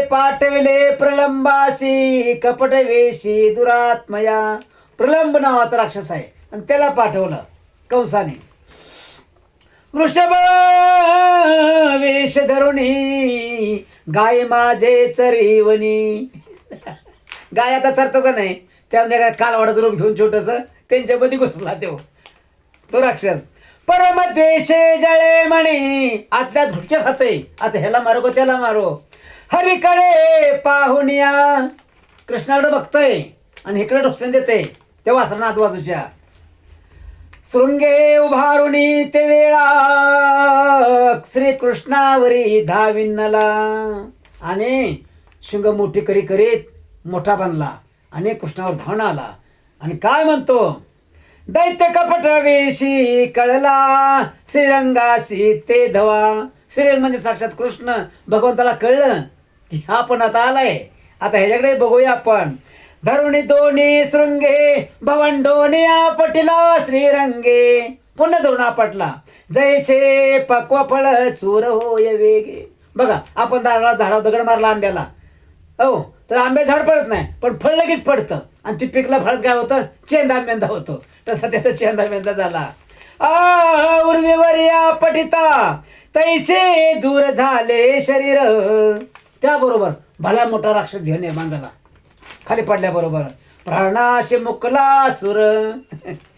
पाठविले प्रलंबासी कपटवेशी दुरात्मया. प्रलंब नावाचा राक्षस आहे. आणि त्याला पाठवलं कंसाने. वृषभ वेश धरुणी गाय माझे चरीवनी गाय आता चरतात नाही. त्यामध्ये काय कालवाडाचं रूप घेऊन छोटस त्यांच्यामध्ये घुसला तो. तो राक्षस. परमदेशे जळे म्हणे आतल्या धुटके खाते आता ह्याला मारो का त्याला मारो? हरिकडे पाहुनिया. कृष्णाकडे बघतय. आणि इकडे ढोसल्यान देते त्या वासरांना आजूबाजूच्या शृंगे उभारुणी ते वेळा. श्रीकृष्णावरी धाविन्नला आणि शिंग मोठी करी करीत मोठा बनला. आणि कृष्णावर धावून आला. आणि काय म्हणतो? दैत्य कपटवेशी कळला श्रीरंगाशी ते धवा. श्रीरंग म्हणजे साक्षात कृष्ण. भगवंताला कळलं की हा पण आता आलाय. आता ह्याच्याकडे बघूया आपण. धरुणी दोन्ही शृंगे भवंडोनी आपटला श्रीरंगे. पुन्हा धरून आपटला. जैसे पक्व फळ चूर होय वेगे. बघा आपण झाडा दगड मारला आंब्याला. हो तर आंबे झाड पडत नाही पण फळ लगेच पडतं. आणि ती पिकला फळच काय होतं चेंदा मेंदा होतो. तसा त्याचा चेंदा मेंदा झाला. आ उर्वीवर या पटिता तैसे दूर झाले शरीर. त्याबरोबर भला मोठा राक्षस ध्येय निर्माण झाला. खाली पडल्याबरोबर प्राणाशी मुकला सुर.